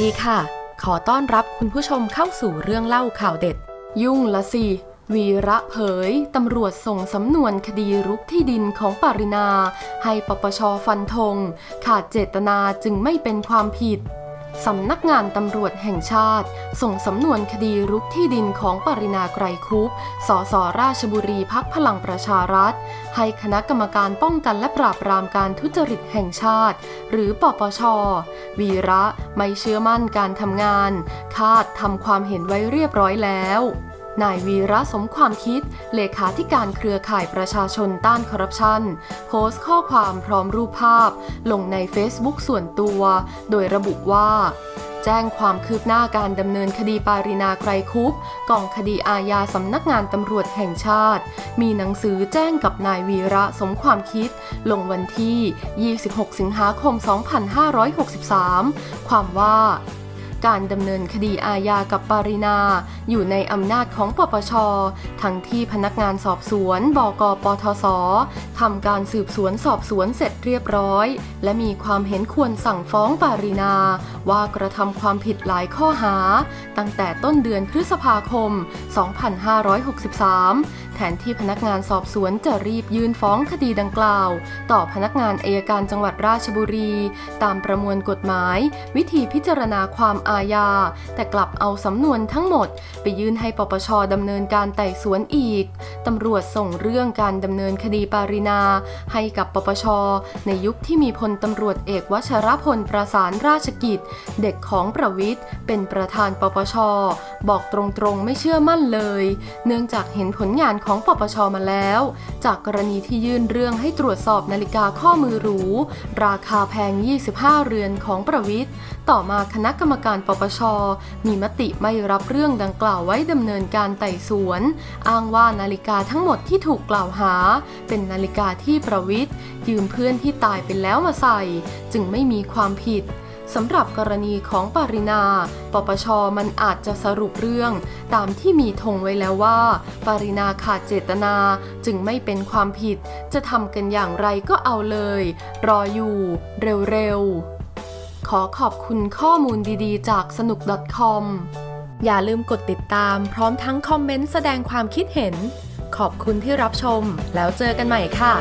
ดีค่ะ ขอต้อนรับคุณผู้ชมเข้าสู่เรื่องเล่าข่าวเด็ด ยุ่งละสิวีระเผย ตำรวจส่งสำนวนคดีรุกที่ดินของปรินา ให้ปปชฟันธง ขาดเจตนาจึงไม่เป็นความผิด สำนักงานตำรวจแห่งชาติ ส่งสำนวนคดีรุกที่ดินของปรินาไกรคุปสสราชบุรีพักพลังประชารัฐ ให้คณะกรรมการป้องกันและปราบปรามการทุจริตแห่งชาติ หรือปปช วีระไม่เชื่อมั่นการทำงาน คาดทำความเห็นไว้เรียบร้อยแล้ว นายวีระสมความคิด เลขาธิการเครือข่ายประชาชนต้านคอร์รัปชันโพสต์ข้อความพร้อมรูปภาพ ลงใน Facebook ส่วนตัว โดยระบุว่า แจ้งความคืบหน้าการดำเนินคดีปารินาไกรคุปกองคดีอาญาสำนักงานตำรวจแห่งชาติ มีหนังสือแจ้งกับนายวีระสมความคิด ลงวันที่ 26 สิงหาคม 2563 ความว่า การดำเนินคดีอาญากับปารินา อยู่ในอำนาจของปปช ทั้งที่พนักงานสอบสวนบกปทศทำการสืบสวนสอบสวนเสร็จเรียบร้อย และมีความเห็นควรสั่งฟ้องปารินา ว่ากระทำความผิดหลายข้อหา ตั้งแต่ต้นเดือนพฤษภาคม 2563แทนที่พนักงานสอบสวนจะรีบยื่นฟ้องคดีดังกล่าว ต่อพนักงานอายการจังหวัดราชบุรี ตามประมวลกฎหมาย วิธีพิจารณาความอาญา แต่กลับเอาสำนวนทั้งหมด ไปยื่นให้ปปชดำเนินการไต่สวนอีกตำรวจส่งเรื่องการดำเนินคดีปารินา ให้กับปปช ในยุคที่มีพลตำรวจเอกวชรพลประสานราชกิจ เด็กของประวิทย์เป็นประธานปปช บอกตรงๆไม่เชื่อมั่นเลย เนื่องจากเห็นผลงานของปปชมาแล้ว จากกรณีที่ยื่นเรื่องให้ตรวจสอบนาฬิกาข้อมือหรู ราคาแพง 25 เรือนของประวิทย์ต่อมาคณะกรรมการปปช มีมติไม่รับเรื่องดังกล่าวไว้ดำเนินการไต่สวน อ้างว่านาฬิกาทั้งหมดที่ถูกกล่าวหา เป็นนาฬิกาที่ประวิทย์ยืมเพื่อนที่ตายไปแล้วมาใส่ จึงไม่มีความผิด สำหรับกรณีของปรินา ปปชมันอาจจะสรุปเรื่อง ตามที่มีธงไว้แล้วว่า ปรินาขาดเจตนาจึงไม่เป็นความผิด จะทำกันอย่างไรก็เอาเลย รออยู่เร็วๆ ขอขอบคุณข้อมูลดีๆ จากสนุก .com อย่าลืมกดติดตามพร้อมทั้งคอมเมนต์แสดงความคิดเห็น ขอบคุณที่รับชม แล้วเจอกันใหม่ค่ะ